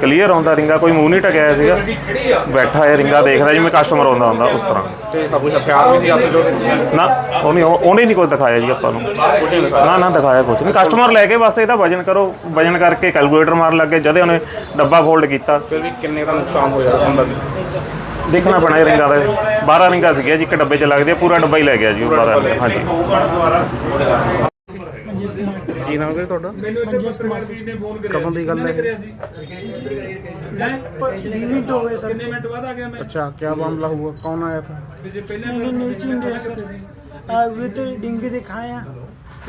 Clear ਆਉਂਦਾ ਰਿੰਗਾ ਕੋਈ ਮੂੰਹ ਨਹੀਂ ਟਕਿਆ ਸੀਗਾ। ਬੈਠਾ ਹੈ ਰਿੰਗਾ ਦੇਖਦਾ ਜਿਵੇਂ ਕਸਟਮਰ ਆਉਂਦਾ ਹੁੰਦਾ ਉਸ ਤਰ੍ਹਾਂ। ਤੇ ਕੋਈ ਹਥਿਆਰ ਵੀ ਸੀ ਹੱਥ ਜੋ ਨਾ ਉਹਨੇ ਉਹਨੇ ਨਹੀਂ ਕੁਝ ਦਿਖਾਇਆ ਜੀ ਆਪਾਂ ਨੂੰ। ਨਾ ਨਾ ਦਿਖਾਇਆ ਕੁਝ ਨਹੀਂ। ਕਸਟਮਰ ਲੈ ਕੇ ਬਸ ਇਹਦਾ ਵਜਨ ਕਰੋ ਵਜਨ ਕਰਕੇ ਕੈਲਕੂਲੇਟਰ ਮਾਰਨ ਲੱਗੇ ਜਦੇ ਉਹਨੇ ਡੱਬਾ ਫੋਲਡ ਕੀਤਾ। ਫਿਰ ਵੀ ਕਿੰਨੇ ਦਾ ਨੁਕਸਾਨ ਹੋਇਆ ਅੰਦਰ ਦੇਖਣਾ ਪੈਣਾ ਇਹ ਰਿੰਗਾਂ ਦਾ। 12 ਰਿੰਗਾਂ ਸੀਗੀਆਂ ਜੀ ਇੱਕ ਡੱਬੇ 'ਚ ਲੱਗਦੇ ਪੂਰਾ ਡੱਬਾ ਹੀ ਲੈ ਗਿਆ ਜੀ ਉਹ 12 ਰਿੰਗਾਂ, ਹਾਂਜੀ। ਕੀ ਨਾਮ ਹੈ ਤੁਹਾਡਾ ਕਦੋਂ ਦੀ ਗੱਲ ਹੈ मिनट हो गए सर ਕਿੰਨੇ ਮਿੰਟ ਬਾਅਦ ਆ ਗਿਆ ਮੈਂ अच्छा क्या मामला हुआ कौन आया था ਵੀ ਜੇ ਪਹਿਲਾਂ मैंने न्यूज इंडिया सर आ, वे तो डिंगे दिखाए हैं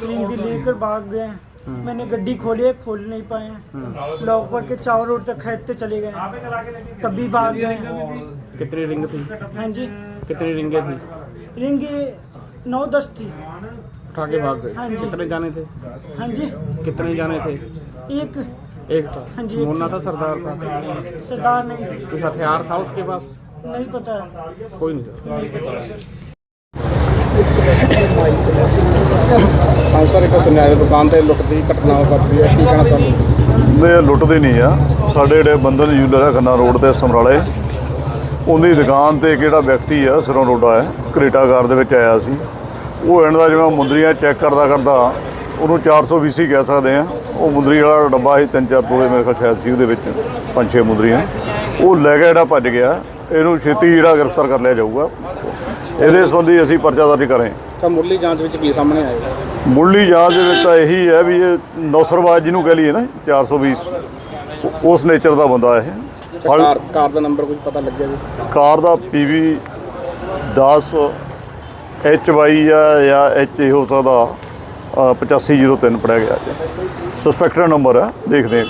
डिंगे लेकर भाग गए हैं। मैंने गड्डी खोली है खोल नहीं पाए हैं लॉक करके चावल रोड तक खेदते चले गए तभी भाग गए हैं। कितनी रिंग थी हाँ जी कितनी रिंगे थी रिंग ये नौ दस थी उठा के भाग हाँ गए जी। कितने जाने थे हाँ जी कितने जाने थे एक एक था हाँ जी, एक मोना था। था सरदार था सरदार नहीं थी कुछ हथियार था उसके पास नहीं पता है कोई नहीं था ਹਾਂ ਸਰ ਇੱਕ ਸੁਨਿਆਰੇ ਦੁਕਾਨ ਤੇ ਲੁੱਟ ਦੀ ਘਟਨਾ ਵਾਪਰੀ ਹੈ ਕੀ ਕਹਿਣਾ ਚਾਹੁੰਦੇ ਦੇ ਲੁੱਟਦੇ ਨਹੀਂ ਆ ਸਾਡੇ ਜਿਹੜੇ ਬੰਧਨ ਜੂਲਰ ਹੈ ਖੰਨਾ ਰੋਡ ਤੇ ਸਮਰਾਲੇ ਉਹਦੀ ਦੁਕਾਨ ਤੇ ਕਿਹੜਾ ਵਿਅਕਤੀ ਆ ਸਿਰੋਂ ਰੋਡਾ ਹੈ ਕ੍ਰੇਟਾਗਾਰ ਦੇ ਵਿੱਚ ਆਇਆ ਸੀ ਉਹ ਇਹਨਾਂ ਦਾ ਜਿਵੇਂ ਮੁੰਦਰੀਆਂ ਚੈੱਕ ਕਰਦਾ ਕਰਦਾ ਉਹਨੂੰ 420 ਕਹਿ ਸਕਦੇ ਆ ਉਹ ਮੁੰਦਰੀ ਵਾਲਾ ਡੱਬਾ ਸੀ ਤਿੰਨ ਚਾਰ ਤੋਲੇ ਮੇਰੇ ਖਿਆਲ ਸ਼ਾਇਦ ਸੀ ਉਹਦੇ ਵਿੱਚ ਪੰਜ ਛੇ ਮੁੰਦਰੀਆਂ। ਉਹ ਲੈ ਕੇ ਜਿਹੜਾ ਭੱਜ ਗਿਆ ਇਹਨੂੰ ਛੇਤੀ ਜਿਹੜਾ ਗ੍ਰਿਫਤਾਰ ਕਰ ਲਿਆ ਜਾਊਗਾ। ਇਹਦੇ ਸੰਬੰਧੀ ਅਸੀਂ ਪਰਚਾ ਦਰਜ ਕਰੇ ਤਾਂ ਮੁੱਢਲੀ ਜਾਂਚ ਵਿੱਚ ਕੀ ਸਾਹਮਣੇ ਆਇਆ? ਮੁੱਢਲੀ ਜਾਂਚ ਦੇ ਵਿੱਚ ਤਾਂ ਇਹੀ ਹੈ ਵੀ ਇਹ ਨੌਸਰਵਾਜ ਜਿਹਨੂੰ ਕਹ ਲਈਏ ਨਾ 420 ਉਹ- ਉਸ ਨੇਚਰ ਦਾ ਬੰਦਾ ਇਹ। ਕਾਰ ਕਾਰ ਦਾ ਨੰਬਰ ਕੁਝ ਪਤਾ ਲੱਗਿਆ ਜੀ? ਕਾਰ ਦਾ ਪੀਵੀ 10 ਐਚ ਵਾਈ ਆ ਜਾਂ ਐਚ ਹੋ ਸਕਦਾ। ਅ, 8503 ਪੜਿਆ ਗਿਆ ਸਸਪੈਕਟਡ ਨੰਬਰ ਹੈ ਦੇਖਦੇ ਹਾਂ